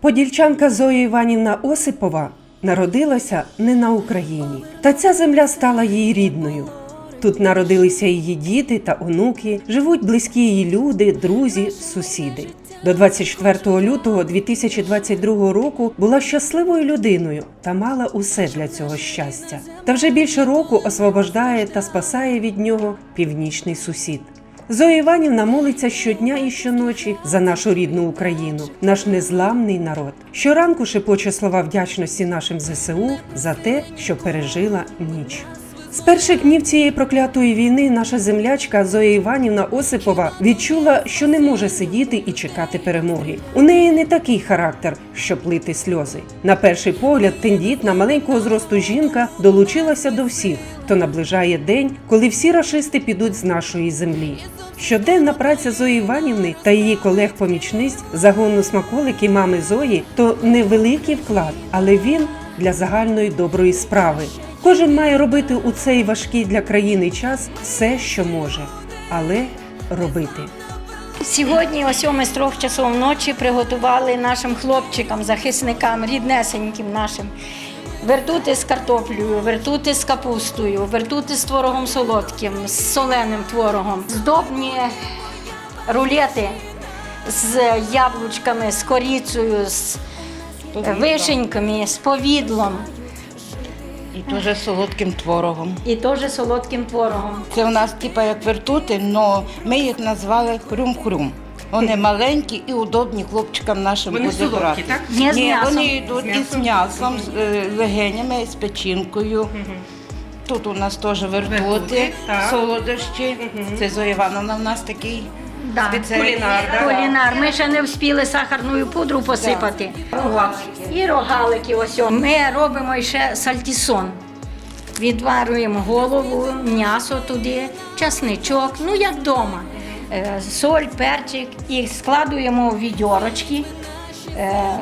Подільчанка Зоя Іванівна Осипова народилася не на Україні, та ця земля стала їй рідною. Тут народилися її діти та онуки, живуть близькі її люди, друзі, сусіди. До 24 лютого 2022 року була щасливою людиною та мала усе для цього щастя. Та вже більше року освобождає та спасає від нього північний сусід. Зоя Іванівна молиться щодня і щоночі за нашу рідну Україну, наш незламний народ. Щоранку шепоче слова вдячності нашим ЗСУ за те, що пережила ніч. З перших днів цієї проклятої війни наша землячка Зоя Іванівна Осипова відчула, що не може сидіти і чекати перемоги. У неї не такий характер, щоб лити сльози. На перший погляд, тендітна маленького зросту жінка долучилася до всіх, хто наближає день, коли всі рашисти підуть з нашої землі. Щоденна праця Зої Іванівни та її колег-помічниць загону смаколики мами Зої то невеликий вклад, але він для загальної доброї справи. Кожен має робити у цей важкий для країни час все, що може, але робити. Сьогодні о 7 з 3 часов ночі приготували нашим хлопчикам, захисникам, ріднесеньким нашим. Вертути з картоплею, вертути з капустою, вертути з творогом солодким, з соленим творогом, здобні рулети з яблучками, з коріцею, з вишеньками, з повідлом І теж солодким творогом. і теж солодким творогом. Це у нас типа як вертути, але ми їх назвали хрум-хрум. Вони маленькі і удобні хлопчикам нашим Вони буде солодкі, брати. так? Ні, з Ні, м'ясом. вони йдуть із м'ясом, з е, легенями, з печінкою. Тут у нас теж вертути, Вертути, так. солодощі. Це Зоя Івановна в нас такий Да. Кулінар, да? Кулінар. Ми ще не встигли сахарною пудру посипати. І рогалики ось. о. Ми робимо ще сальтісон. Відварюємо голову, м'ясо туди, часничок, ну як вдома. Е, Соль, перчик і складуємо в відьорочки, е,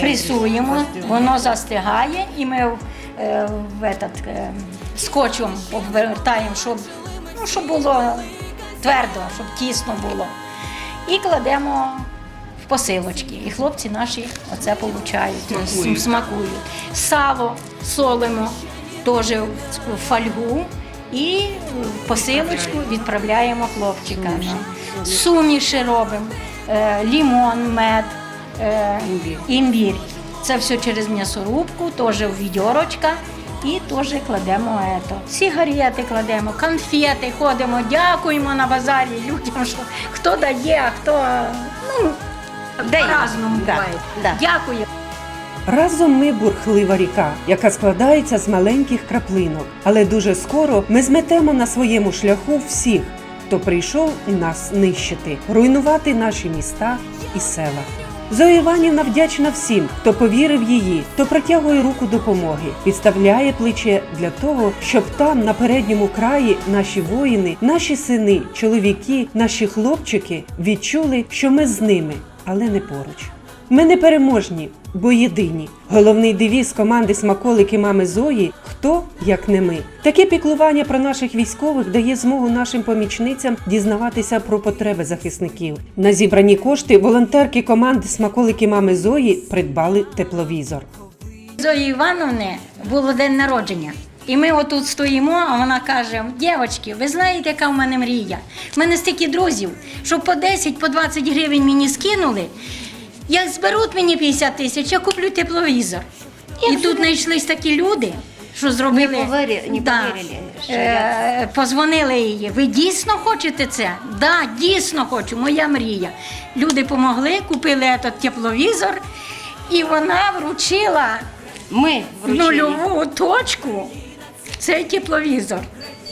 пресуємо, воно застигає і ми е, в этот, е, скотчем обвертаємо, щоб, ну, щоб було твердо, щоб тісно було. І кладемо в посилочки. І хлопці наші оце получають, смакують. смакують. Сало солимо теж в фольгу і посилочку відправляємо хлопчикам. Суміші робимо, е, лімон, мед, е, імбір. Це все через м'ясорубку, теж в відьорочка. І теж кладемо ето. Сигарети кладемо, конфети ходимо, дякуємо на базарі людям, що хто дає, а хто ну, по-разному буває. да. Дякую. Разом ми бурхлива ріка, яка складається з маленьких краплинок. Але дуже скоро ми зметемо на своєму шляху всіх, хто прийшов нас нищити, руйнувати наші міста і села. Зоя Іванівна вдячна всім, хто повірив її, хто протягує руку допомоги, підставляє плече для того, щоб там, на передньому краї, наші воїни, наші сини, чоловіки, наші хлопчики відчули, що ми з ними, але не поруч. Ми не переможні, бо єдині. Головний девіз команди смаколики мами Зої хто як не ми. Таке піклування про наших військових дає змогу нашим помічницям дізнаватися про потреби захисників. На зібрані кошти волонтерки команди смаколики мами Зої придбали тепловізор. Зої Івановни було день народження. І ми отут стоїмо, а вона каже: дівчатки, ви знаєте, яка в мене мрія? У мене стільки друзів, що по 10, по 20 гривень мені скинули. Як зберуть мені 50 тисяч, я куплю тепловізор. І тут знайшлись такі люди, що зробили. Не повірі- не повірили, що Е, позвонили її. Ви дійсно хочете це? Да, дійсно хочу, моя мрія. Люди помогли, купили этот тепловізор, і вона вручила Ми вручили. нульову точку цей тепловізор.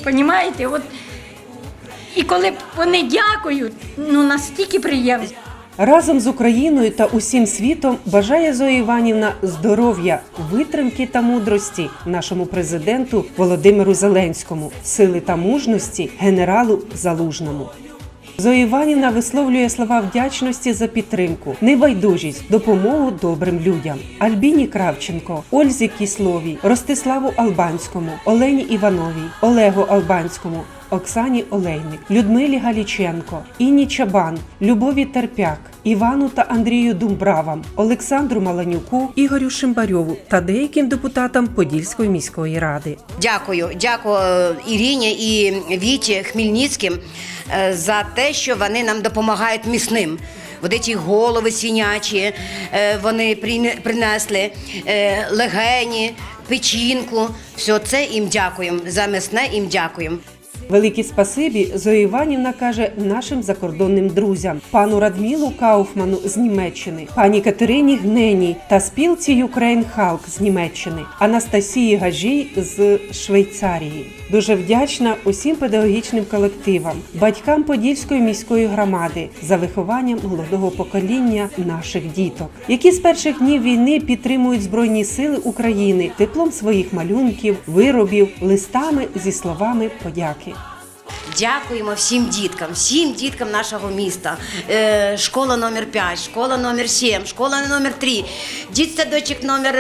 Понімаєте? От, і коли вони дякують, ну настільки приємно. Разом з Україною та усім світом бажає Зоя Іванівна здоров'я, витримки та мудрості нашому президенту Володимиру Зеленському, сили та мужності генералу Залужному. Зоя Іванівна висловлює слова вдячності за підтримку, небайдужість, допомогу добрим людям. Альбіні Кравченко, Ользі Кісловій, Ростиславу Албанському, Олені Івановій, Олегу Албанському, Оксані Олейник, Людмилі Галіченко, Інні Чабан, Любові Терпяк, Івану та Андрію Думбравам, Олександру Маланюку, Ігорю Шимбарьову та деяким депутатам Подільської міської ради. Дякую, дякую е, Ірині і Віті Хмельницьким е, за те, що вони нам допомагають місним. От ці голови свинячі, е, вони прине- принесли легені, печінку. Все це їм дякуємо. За м'ясне їм дякуємо. Велике спасибі Зоя Іванівна каже нашим закордонним друзям, пану Радмілу Кауфману з Німеччини, пані Катерині Гнені та спілці Юкрейн Халк з Німеччини, Анастасії Гажій з Швейцарії. Дуже вдячна усім педагогічним колективам, батькам Подільської міської громади за вихованням молодого покоління наших діток, які з перших днів війни підтримують збройні сили України теплом своїх малюнків, виробів, листами зі словами подяки. Дякуємо всім діткам, всім діткам нашого міста. Е, школа номер 5, школа номер 7, школа номер 3, дітсадочок номер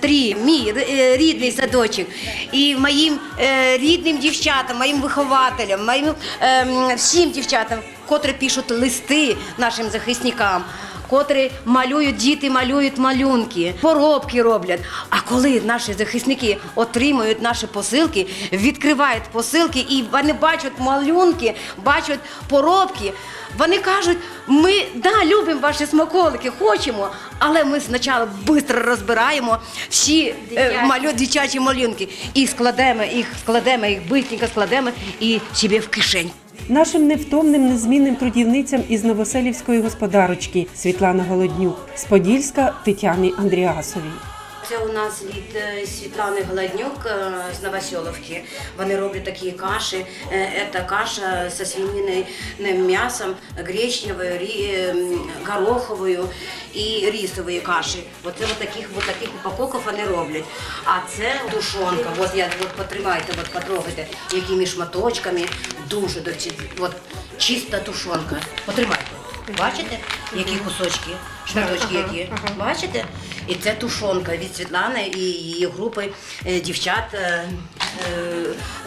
3, мій е, рідний садочок. І моїм е, рідним дівчатам, моїм вихователям, моїм е, всім дівчатам, котрі пишуть листи нашим захисникам. Котрі малюють діти, малюють малюнки, поробки роблять. А коли наші захисники отримують наші посилки, відкривають посилки і вони бачать малюнки, бачать поробки, вони кажуть: ми да, любимо ваші смаколики, хочемо, але ми спочатку швидко розбираємо всі е, малю, дитячі малюнки і складемо їх, складемо їх, бистренько складемо і собі в кишень. Нашим невтомним незмінним трудівницям із Новоселівської господарочки Світлана Голоднюк з Подільська Тетяни Андріасовій. Це у нас від е, Світлани Гладнюк е, з Новоселовки. Вони роблять такі каші. Е, Це каша зі свининим м'ясом, гречневою, ем, гороховою і рисової каші. Оце от таких, от таких упаковок вони роблять. А це тушонка. От я от потримайте, от потрогайте, якими шматочками. Дуже довчі. От чиста тушонка. Потримайте. Бачите, які кусочки, шматочки які? Бачите? І це тушонка від Світлани і її групи е, дівчат е,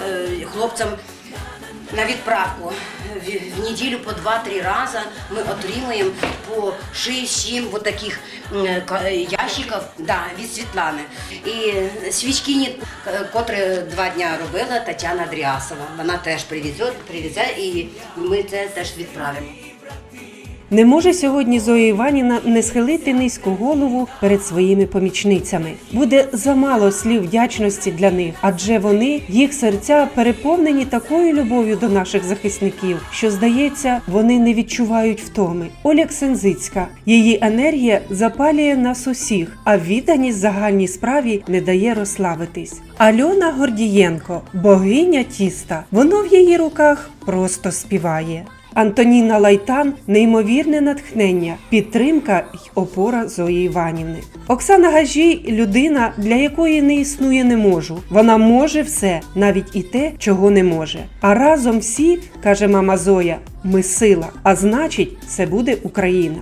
е, хлопцям на відправку. В, неділю по 2-3 рази ми отримуємо по 6-7 вот таких ящиків да, від Світлани. І свічки, котрі два дня робила Тетяна Андріасова. Вона теж привезе, привезе і ми це теж відправимо. Не може сьогодні Зоя Іванівна не схилити низьку голову перед своїми помічницями. Буде замало слів вдячності для них, адже вони, їх серця переповнені такою любов'ю до наших захисників, що здається, вони не відчувають втоми. Оля Ксензицька, її енергія запалює нас усіх, а відданість загальній справі не дає розслабитись. Альона Гордієнко, богиня тіста, воно в її руках просто співає. Антоніна Лайтан неймовірне натхнення, підтримка й опора Зої Іванівни. Оксана Гажій людина, для якої не існує не можу. Вона може все, навіть і те, чого не може. А разом всі, каже мама Зоя, ми сила. А значить, це буде Україна.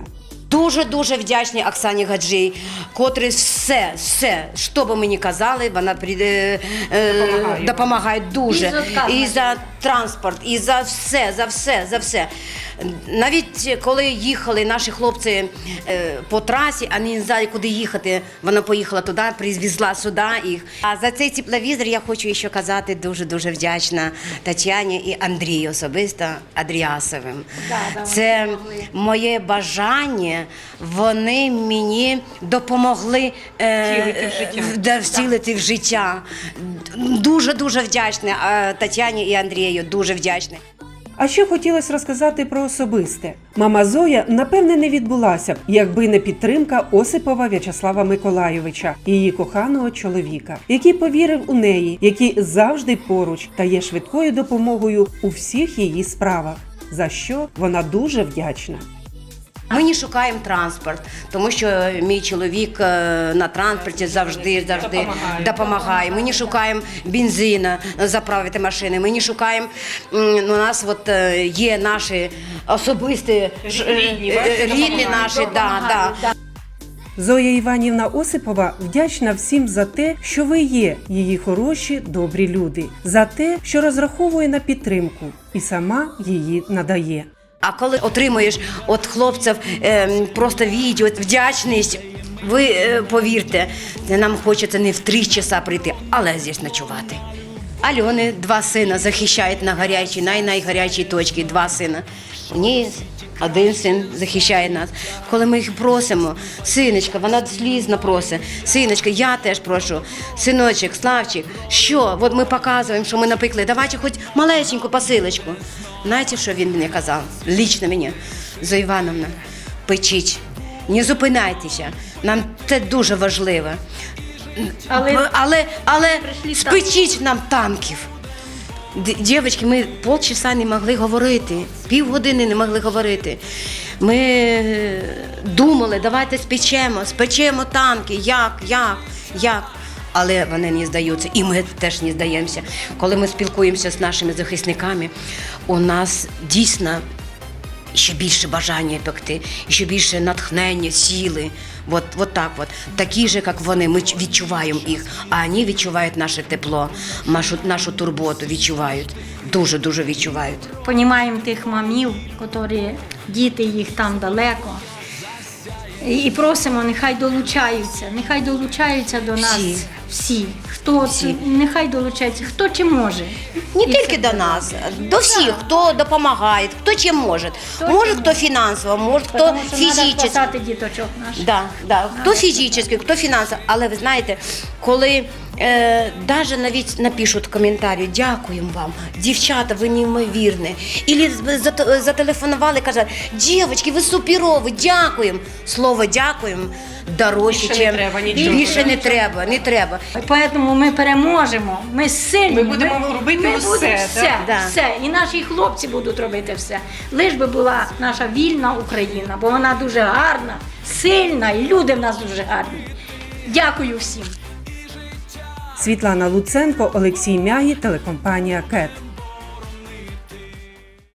Дуже дуже вдячні Оксані Гаджій, котрі все, все, що би ми ні казали, вона прийде, е, Допомагає. допомагає дуже. І за транспорт, і за все, за все, за все. Навіть коли їхали наші хлопці е, по трасі, а не знали, куди їхати, вона поїхала туди, привезла сюди їх. А за цей тепловізор я хочу ще казати дуже дуже вдячна Тетяні і Андрію особисто Адріасовим. Це моє бажання. Вони мені допомогли е, Втілити в життя. Дуже дуже вдячна Тетяні і Андрію. Дуже вдячна. А ще хотілося розказати про особисте. Мама Зоя, напевне, не відбулася б, якби не підтримка Осипова В'ячеслава Миколайовича, її коханого чоловіка, який повірив у неї, який завжди поруч та є швидкою допомогою у всіх її справах, за що вона дуже вдячна. Ми не шукаємо транспорт, тому що мій чоловік е, на транспорті завжди завжди Допомагає. допомагає. Ми не шукаємо бензина заправити машини. Ми не шукаємо. У нас от е, є наші особисті е, е, рідні наші, да, да. Зоя Іванівна Осипова вдячна всім за те, що ви є її хороші, добрі люди, за те, що розраховує на підтримку і сама її надає. А коли отримуєш від хлопців ем, просто відео, вдячність, ви е, повірте, нам хочеться не в три часа прийти, але здесь ночувати. Альони два сина захищають на гарячій, най-найгарячій точці, два сина. Ні, один син захищає нас. Коли ми їх просимо, синочка, вона слізно просить. Синочка, я теж прошу. Синочок, Славчик, що? От ми показуємо, що ми напекли. Давайте хоч малесеньку посилочку. Знаєте, що він мені казав? Лічно мені, Зоя Івановна, печіть, не зупиняйтеся. Нам це дуже важливо. Але- але, але спечіть нам танків. Дівчатки, ми полчаса не могли говорити, півгодини не могли говорити. Ми е, думали, давайте спечемо, спечемо танки, як, як, як. Але вони не здаються, і ми теж не здаємося. Коли ми спілкуємося з нашими захисниками, у нас дійсно ще більше бажання пекти, ще більше натхнення, сили. От, от так от. Такі ж, як вони, ми відчуваємо їх, а вони відчувають наше тепло, нашу, нашу турботу відчувають. Дуже-дуже відчувають. Понімаємо тих мамів, які діти їх там далеко. І і просимо, нехай долучаються, нехай долучаються до нас Всі. Хто Всі. нехай долучається, хто чи може. Не І тільки це до нас, до всіх, хто допомагає, хто чим може. Хто може, чим хто фінансово, може, хто фізично. діточок наших. Да, да. Хто фізично, хто фінансово. Але ви знаєте, коли е, навіть навіть напишуть коментарі, дякуємо вам, дівчата, ви неймовірні. Ілі зат- зателефонували, кажуть, дівчатки, ви суперові, дякуємо. Слово дякуємо дорожче, Більше не треба не треба, треба. Тому ми переможемо. Ми сильні. Ми будемо робити ми все, будемо все, Да. все. І наші хлопці будуть робити все. Лиш би була наша вільна Україна, бо вона дуже гарна, сильна, і люди в нас дуже гарні. Дякую всім. Світлана Луценко, Олексій Мягі, телекомпанія КЕТ.